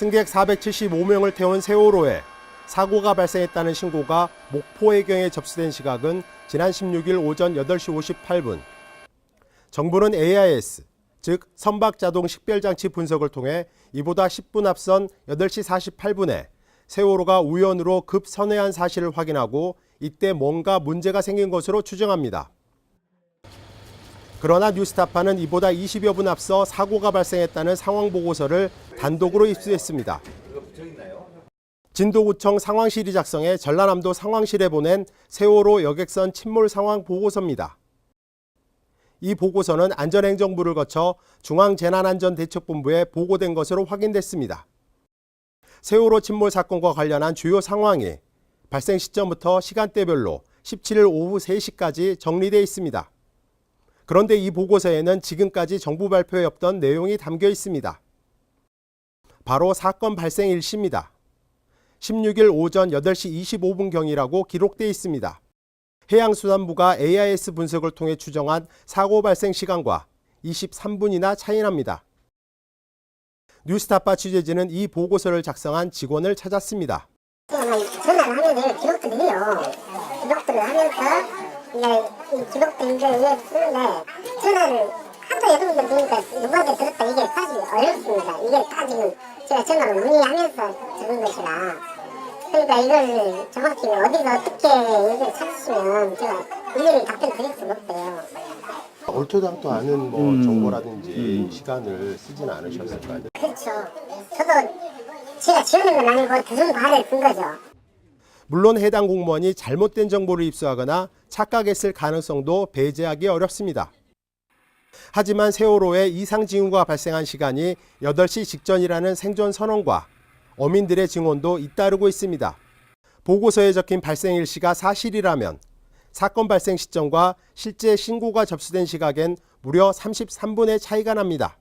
승객 475명을 태운 세월호에 사고가 발생했다는 신고가 목포해경에 접수된 시각은 지난 16일 오전 8시 58분. 정부는 AIS, 즉 선박자동 식별장치 분석을 통해 이보다 10분 앞선 8시 48분에 세월호가 우연으로 급선회한 사실을 확인하고 이때 뭔가 문제가 생긴 것으로 추정합니다. 그러나 뉴스타파는 이보다 20여 분 앞서 사고가 발생했다는 상황 보고서를 단독으로 입수했습니다. 진도구청 상황실이 작성해 전라남도 상황실에 보낸 세월호 여객선 침몰 상황 보고서입니다. 이 보고서는 안전행정부를 거쳐 중앙재난안전대책본부에 보고된 것으로 확인됐습니다. 세월호 침몰 사건과 관련한 주요 상황이 발생 시점부터 시간대별로 17일 오후 3시까지 정리되어 있습니다. 그런데 이 보고서에는 지금까지 정부 발표에 없던 내용이 담겨 있습니다. 바로 사건 발생 일시입니다. 16일 오전 8시 25분경이라고 기록돼 있습니다. 해양수산부가 AIS 분석을 통해 추정한 사고 발생 시간과 23분이나 차이 납니다. 뉴스타파 취재진은 이 보고서를 작성한 직원을 찾았습니다. 전화를 하면 기록들을 해요. 기록들을 하면서 이제 이게 쓰는데 전화를 하도 여러 분들 보니까 누구한테 들었다 이게 사실 어렵습니다. 이게 다 지금 제가 전화로 문의하면서 들은 것이라 그러니까 이걸 정확히 어디서 어떻게 얘기를 찾으시면 제가 일일이 답변 드릴 수가 없어요. 얼토당토 않은 뭐 음. 정보라든지 시간을 쓰진 않으셨을까요? 그렇죠. 저도 제가 지어낸 건 아니고 들은 바를 든 거죠. 물론 해당 공무원이 잘못된 정보를 입수하거나 착각했을 가능성도 배제하기 어렵습니다. 하지만 세월호에 이상 징후가 발생한 시간이 8시 직전이라는 생존 선언과 어민들의 증언도 잇따르고 있습니다. 보고서에 적힌 발생 일시가 사실이라면 사건 발생 시점과 실제 신고가 접수된 시각엔 무려 33분의 차이가 납니다.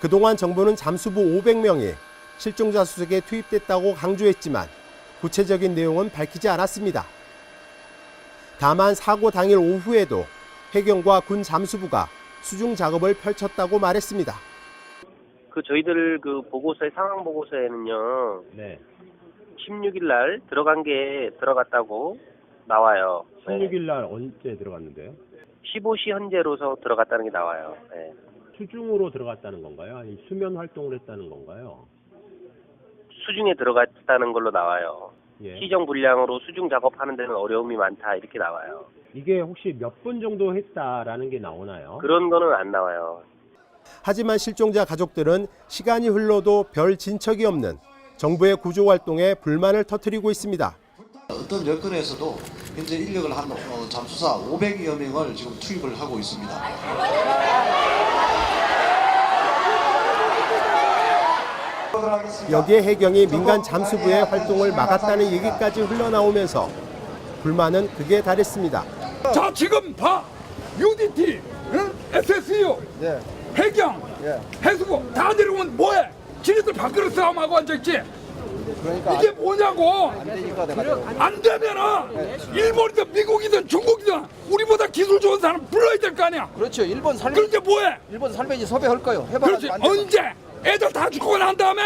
그동안 정부는 잠수부 500명이 실종자 수색에 투입됐다고 강조했지만 구체적인 내용은 밝히지 않았습니다. 다만 사고 당일 오후에도 해경과 군 잠수부가 수중 작업을 펼쳤다고 말했습니다. 그 저희들 그 보고서의 상황 보고서에는요. 네. 16일 날 들어간 게 들어갔다고 나와요. 네. 16일 날 언제 들어갔는데요? 15시 현재로서 들어갔다는 게 나와요. 네. 수중으로 들어갔다는 건가요? 아니면 수면 활동을 했다는 건가요? 수중에 들어갔다는 걸로 나와요. 예. 시정 불량으로 수중 작업하는 데는 어려움이 많다 이렇게 나와요. 이게 혹시 몇 분 정도 했다라는 게 나오나요? 그런 거는 안 나와요. 하지만 실종자 가족들은 시간이 흘러도 별 진척이 없는 정부의 구조 활동에 불만을 터뜨리고 있습니다. 어떤 여건에서도 현재 인력을 한 어, 잠수사 500여 명을 지금 투입을 하고 있습니다. 여기에 해경이 민간 잠수부의 활동을 막았다는 얘기까지 흘러나오면서 불만은 극에 달했습니다. 자 지금 봐 UDT, 응? SSU, 해경, 해수부 다 내려오면 뭐해? 지네들 밖으로 싸움하고 앉아있지. 이게 뭐냐고? 안 되면은 일본이든 미국이든 중국이든 우리보다 기술 좋은 사람 불러야 될 거 아니야. 그렇죠. 일본 살면 그런데 뭐해? 일본 살면이 섭외할 거요. 그렇지 안 되면. 언제? 애들 다 죽고 난 다음에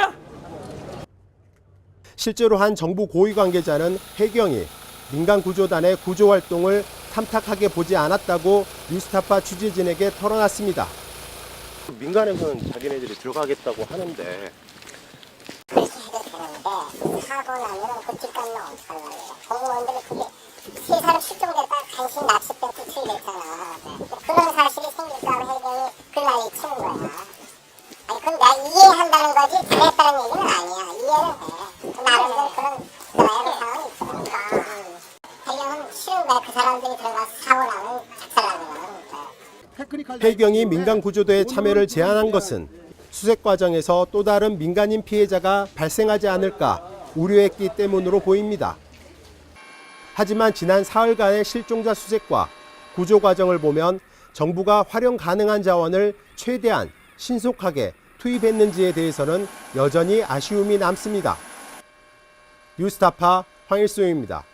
실제로 한 정부 고위 관계자는 해경이 민간 구조단의 구조 활동을 탐탁하게 보지 않았다고 뉴스타파 취재진에게 털어놨습니다. 민간에서는 자기네들이 들어가겠다고 하는데. 사고 나면 그 뒷간로 어떡하려고 공무원들이 그게 세 사람 실종됐다 간신 납치병 구출됐잖아 그런 사실이 생길까 봐 해경이 그날 치는 거야 아니 그건 내가 이해한다는 거지 잘했다는 얘기는 아니야 이해는 돼 나름대로 그런 나의 상황이 있으니까 해경은 싫은 거야 그 사람들이 사고 해경이 민간 구조대의 참여를 제한한 것은 수색 과정에서 또 다른 민간인 피해자가 발생하지 않을까 우려했기 때문으로 보입니다. 하지만 지난 사흘간의 실종자 수색과 구조 과정을 보면 정부가 활용 가능한 자원을 최대한 신속하게 투입했는지에 대해서는 여전히 아쉬움이 남습니다. 뉴스타파 황일수입니다.